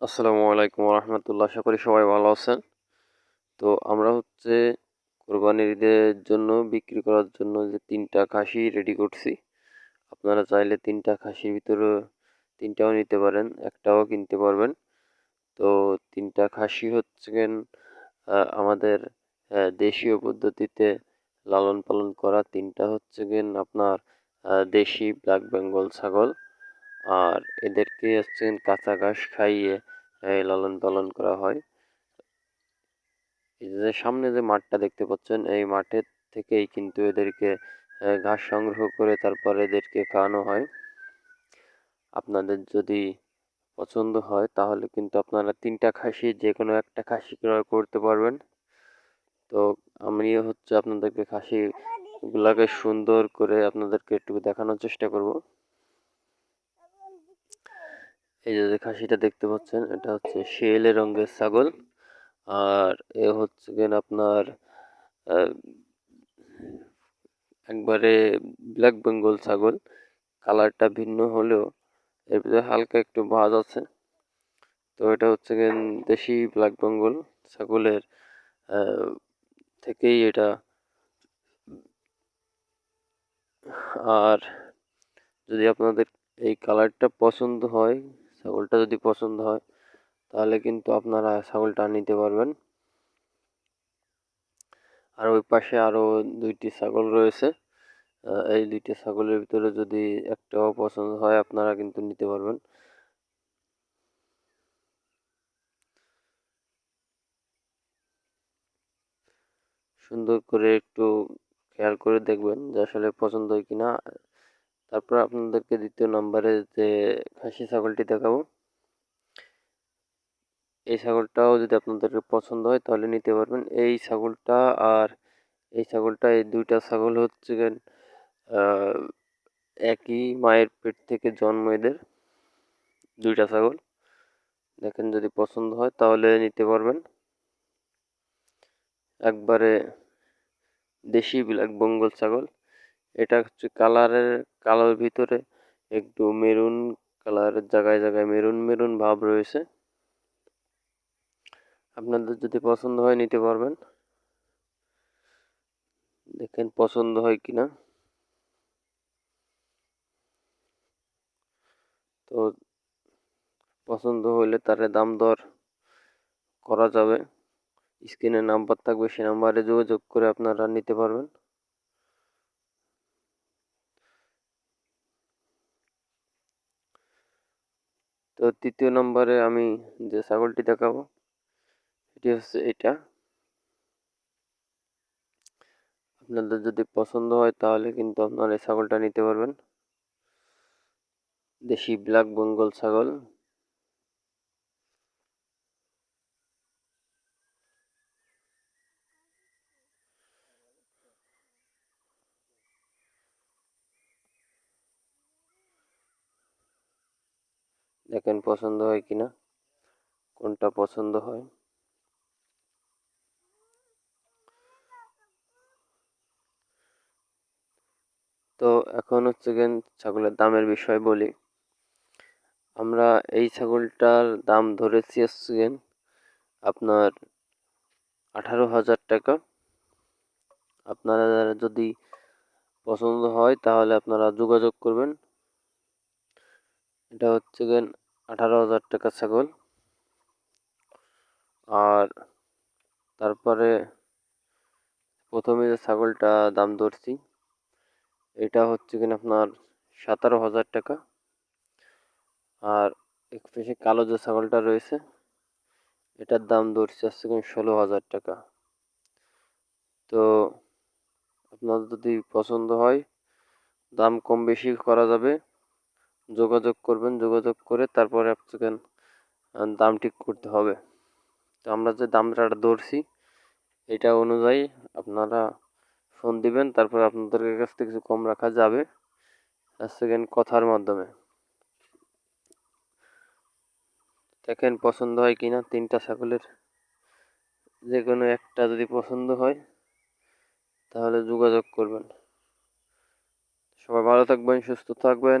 আসসালামু আলাইকুম রহমতুল্লাহ আশা করি সবাই ভালো আছেন। তো আমরা হচ্ছে কোরবানির ঈদের জন্য, বিক্রি করার জন্য যে তিনটা খাসি রেডি করছি। আপনারা চাইলে তিনটা খাসির ভিতরে তিনটাও নিতে পারেন, একটাও কিনতে পারবেন। তো তিনটা খাসি হচ্ছে আমাদের দেশীয় পদ্ধতিতে লালন পালন করা। তিনটা হচ্ছে আপনার দেশি ব্ল্যাক বেঙ্গল ছাগল। আর এদেরকে হচ্ছে কাঁচা ঘাস খাইয়ে লালন পালন করা হয়। যে সামনে যে মাঠটা দেখতে পাচ্ছেন, এই মাঠের থেকেই কিন্তু এদেরকে ঘাস সংগ্রহ করে তারপর এদেরকে খাওয়ানো হয়। আপনাদের যদি পছন্দ হয়, তাহলে কিন্তু আপনারা তিনটা খাসি যে কোনো একটা খাসি ক্রয় করতে পারবেন। তো আমি হচ্ছে আপনাদেরকে খাসিগুলাকে সুন্দর করে আপনাদেরকে একটু দেখানোর চেষ্টা করব। এই যে খাসিটা দেখতে পাচ্ছেন, এটা হচ্ছে শিয়েলে রঙের ছাগল। আর এ হচ্ছে গেন আপনার একবারে ব্ল্যাক বেঙ্গল ছাগল। কালারটা ভিন্ন হলেও এর ভিতরে হালকা একটু ভাজ আছে। তো এটা হচ্ছে গেন দেশি ব্ল্যাক বেঙ্গল ছাগলের থেকেই এটা। আর যদি আপনাদের এই কালারটা পছন্দ হয় ছাগলটা যদি পছন্দ হয়, তাহলে কিন্তু আপনারা ছাগলটা নিতে পারবেন। আর ওই পাশে আরও দুইটি ছাগল রয়েছে। এই দুইটি ছাগলের ভিতরে যদি একটাও পছন্দ হয়, আপনারা কিন্তু নিতে পারবেন। সুন্দর করে একটু খেয়াল করে দেখবেন যে আসলে পছন্দ হয় কিনা। তারপর আপনাদেরকে দ্বিতীয় নম্বরে যে খাসি ছাগলটি দেখাবো। এই ছাগলটাও যদি আপনাদের পছন্দ হয় তাহলে নিতে পারবেন। এই ছাগলটা আর এই ছাগলটা, এই দুইটা ছাগল হচ্ছে একই মায়ের পেট থেকে জন্ম এদের, দুইটা ছাগল। দেখেন যদি পছন্দ হয় তাহলে নিতে পারবেন। একবারে দেশি ব্ল্যাক বেঙ্গল ছাগল। এটা হচ্ছে কালারের, কালোর ভিতরে একটু মেরুন কালারের জায়গায় জায়গায় মেরুন মেরুন ভাব রয়েছে। আপনাদের যদি পছন্দ হয় নিতে পারবেন। দেখেন পছন্দ হয় কিনা। তো পছন্দ হলে তারে দাম দর করা যাবে। স্ক্রিনে নাম্বার থাকবে, সে নাম্বারে যোগাযোগ করে আপনারা নিতে পারবেন। তো তৃতীয় নম্বরে আমি যে ছাগলটি দেখাবো এটি হচ্ছে এটা। আপনাদের যদি পছন্দ হয় তাহলে কিন্তু আপনারা এই ছাগলটা নিতে পারবেন। দেশি ব্ল্যাক বেঙ্গল ছাগল। দেখেন পছন্দ হয় কিনা, কোনটা পছন্দ হয়। তো এখন হচ্ছে গেন ছাগলের দামের বিষয় বলি। আমরা এই ছাগলটার দাম ধরেছি হচ্ছে গেন আপনার আঠারো হাজার টাকা। আপনারা যদি পছন্দ হয় তাহলে আপনারা যোগাযোগ করবেন। এটা হচ্ছে গেন আঠারো হাজার টাকা ছাগল। আর তারপরে প্রথমে যে ছাগলটা দাম ধরছি, এটা হচ্ছে কিনা আপনার সতেরো হাজার টাকা। আর এক পেশে কালো যে ছাগলটা রয়েছে, এটার দাম ধরছে হচ্ছে কিনা ষোলো হাজার টাকা। তো আপনার যদি পছন্দ হয়, দাম কম বেশি করা যাবে। যোগাযোগ করবেন, যোগাযোগ করে তারপরে আপনাকে দাম ঠিক করতে হবে। তো আমরা যে দামটা ধরছি, এটা অনুযায়ী আপনারা ফোন দিবেন, তারপর আপনাদের কাছ থেকে কিছু কম রাখা যাবে সেকেন্ড কথার মাধ্যমে। দেখেন পছন্দ হয় কিনা, তিনটা ছাগলের যে কোনো একটা যদি পছন্দ হয়, তাহলে যোগাযোগ করবেন। সবাই ভালো থাকবেন, সুস্থ থাকবেন।